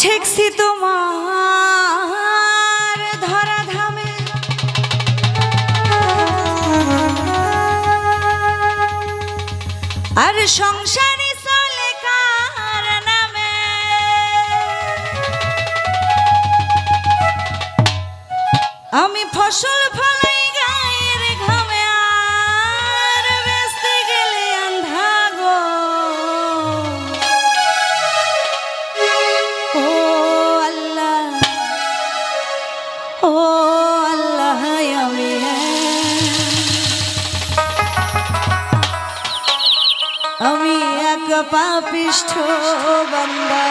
ঠেকছি তোমার ধরা ধামে আর সংসারে আমি ফসল ফলাই ও আল্লাহ আমি আমি এক পাপিষ্ঠ বান্দা।